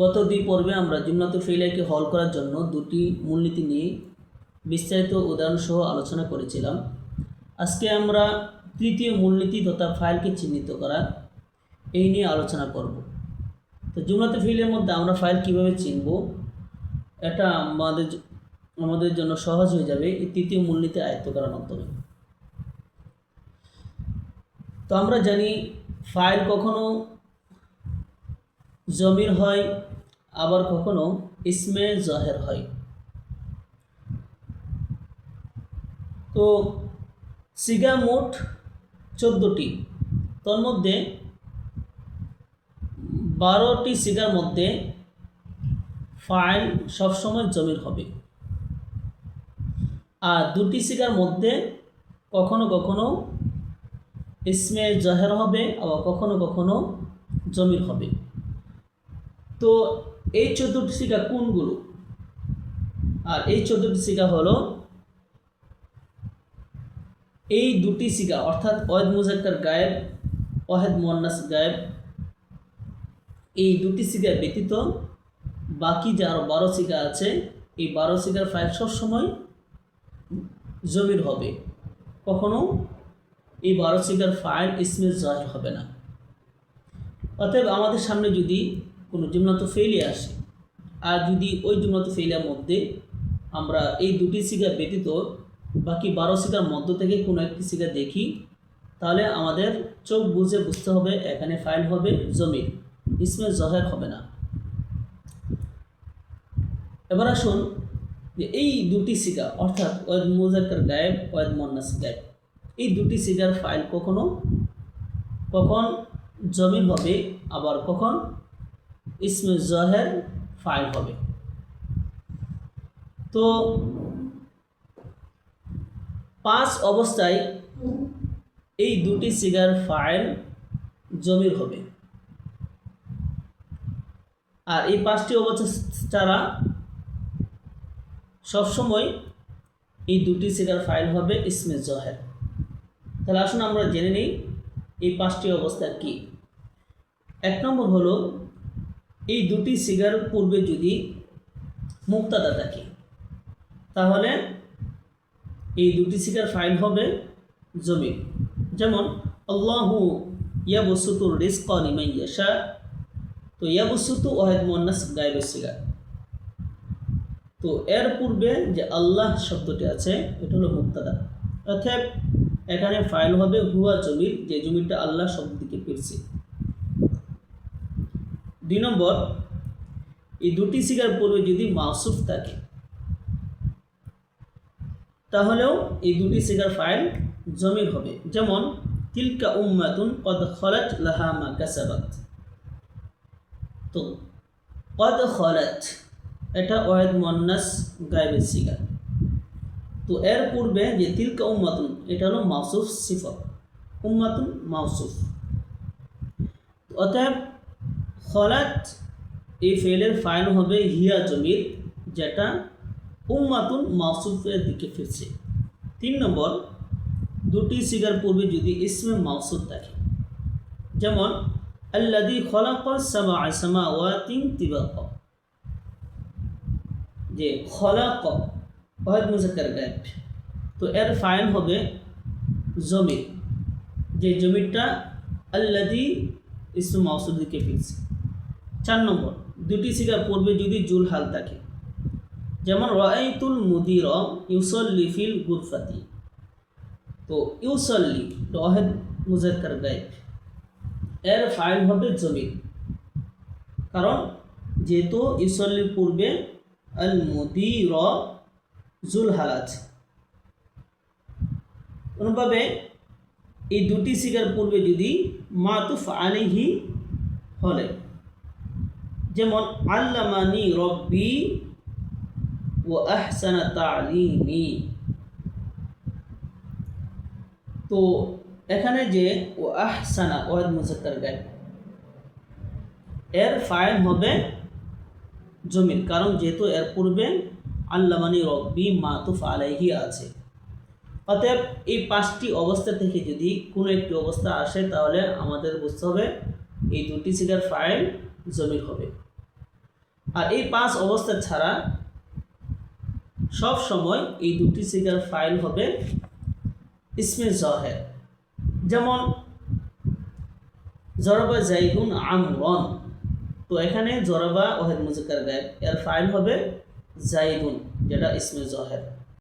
গত দুই পর্বে আমরা জুমলাতুল ফিলাইকে হল করার জন্য দুটি মূলনীতি নিয়ে বিস্তারিত উদাহরণ সহ আলোচনা করেছিলাম। আজকে আমরা তৃতীয় মূলনীতি তথা ফাইলকে চিহ্নিত করা এই নিয়ে আলোচনা করব। তো জুমলাতুল ফিলের মধ্যে আমরা ফাইল কীভাবে চিনব, এটা আমাদের আমাদের জন্য সহজ হয়ে যাবে এই তৃতীয় মূলনীতি আয়ত্ত করার মাধ্যমে। তো আমরা জানি ফাইল কখনো জমির হয়, আবার কখনো ইসমে জহের হয়। তো সিগা মোট চোদ্দোটি। মধ্যে বারোটি সিগার মধ্যে ফাইল সবসময় জমির হবে। আর দুটি সিগার মধ্যে কখনো কখনো ইসমে জাহের হবে আবার কখনো কখনো জমির হবে। তো এই চোদ্দোটি সিগা কোনগুলো? আর এই চতুর্থ শিকা হলো এই দুটি শিকা, অর্থাৎ ওয়েদ মুজাক্কার গায়েব অহেদ মোয়ান্নাস গায়েব। এই দুটি সিগা ব্যতীত বাকি যে আরও বারো সিগা আছে, এই বারো সিগার ফাইল সবসময় জমির হবে। কখনো এই বারো সিগার ফাইল ইসমে জয়ের হবে না। অতএব আমাদের সামনে যদি কোনো জুমনাত ফেইলে আসে, আর যদি ওই জুমনাত ফেইলার মধ্যে আমরা এই দুটি সিগা ব্যতীত বাকি বারো সিগার মধ্য থেকে কোনো একটি সিগা দেখি, তাহলে আমাদের চোখ বুঝে বুঝতে হবে, এখানে ফাইল হবে জমির ইসমে জহের হবে না। এবার আসুন যে এই দুটি সিগা অর্থাৎ ওয়েদ মুজাক্কার গায়েব ওয়েদ মন্নাস গায়েব এই দুটি সিগার ফাইল কখনো, কখন জমিন হবে, আবার কখন ইসমে জহের ফাইল হবে। তো পাঁচ অবস্থায় এই দুটি সিগার ফাইল জমির হবে। আর এই পাঁচটি অবস্থা ছাড়া সবসময় এই দুটি সিগার ফাইল হবে ইসমে জহের। তাহলে আসুন আমরা জেনে নিই এই পাঁচটি অবস্থা কি। এক নম্বর হলো, এই দুটি সিগার পূর্বে যদি মুক্তাদা থাকে, তাহলে এই দুটি সিগার ফাইল হবে জমি যেমন, আল্লাহু ইয়াবসুতুর রিস্ক নিমাই ইয়াশা, তো ইয়াবসুতু ওয়াহেদ মোয়ান্নাস গায়েবের সিগার। তো এর পূর্বে যে আল্লাহ শব্দটি আছে, এটা হলো মুক্তাদা। অর্থাৎ এখানে ফাইল হবে হুয়া জমির, যে জমিটা আল্লাহ শব্দ দিকে ফিরছে দুই নম্বর, এই দুটি সিগার পূর্বে যদি মাসুফ থাকে, তাহলেও এই দুটি সিগার ফাইল জমির হবে। যেমন, তিলকা উম্মাতুন কদ খলাত লাহা মা কাসাবাত। তো, কদ খলাত এটা ওয়াহেদ মন্নাস গায়েবের সিগার তো এর পূর্বে যে তিলকা উম্মাতুন, এটা হলো মাউসুফ সিফত। উম্মাতুন মাউসুফ। অতএব খলাত এই ফেলের ফাইল হবে হিয়া জমির, যেটা উম্মাতুন মাউসুফের দিকে ফিরছে। তিন নম্বর, দুটি সিগার পূর্বে যদি ইসমে মাউসুফ থাকে যেমন আল্লাদি খলাক সামা আসামা ওয়াতিন তিবাক। যে খলাক ওয়াহেদ মুজাক্কার গায়েব তো এর ফাইল হবে জমির। যে জমিটা আল্লাদি ইসমে মাউসুফ দিকে ফিরছে চার নম্বর, দুটি সিগা পূর্বে যদি জুল হাল থাকে। যেমন রাইতুল মুদির ইউসল্লি ফিল গুরফাতি। তো ইউসল্লি, রহেদ মুজাক্কার গায়েব। এর ফাইল হবে জমির। কারণ, যেহেতু ইউসল্লির পূর্বে আল মুদির জুল হাল আছে অনুভাবে এই দুটি সিগার পূর্বে যদি মাতুফ আলিহি হলে, যেমন, আল্লামানি রব্বি ও আহসানা তালিমি। তো এখানে যে ও আহসানা ওয়াদ মুজাক্কার গায়, এর ফাইল হবে জমির কারণ যেহেতু এর পূর্বে আল্লামানি রব্বি মাতুফ আলাইহি আছে। অতএব এই পাঁচটি অবস্থা থেকে যদি কোনো একটি অবস্থা আসে, তাহলে আমাদের বুঝতে হবে এই দুটি সিগার ফাইল জমির হবে। আর এই পাঁচ অবস্থা ছাড়া সব সময় এই দুটি সিগার ফাইল হবে ইসমে জহের। যেমন, জরবা জাইদুন আমরন তো এখানে জরবা ওহেদ মুজাক্কার গায়েব। এর ফাইল হবে জাইদুন যেটা ইসমে জহের।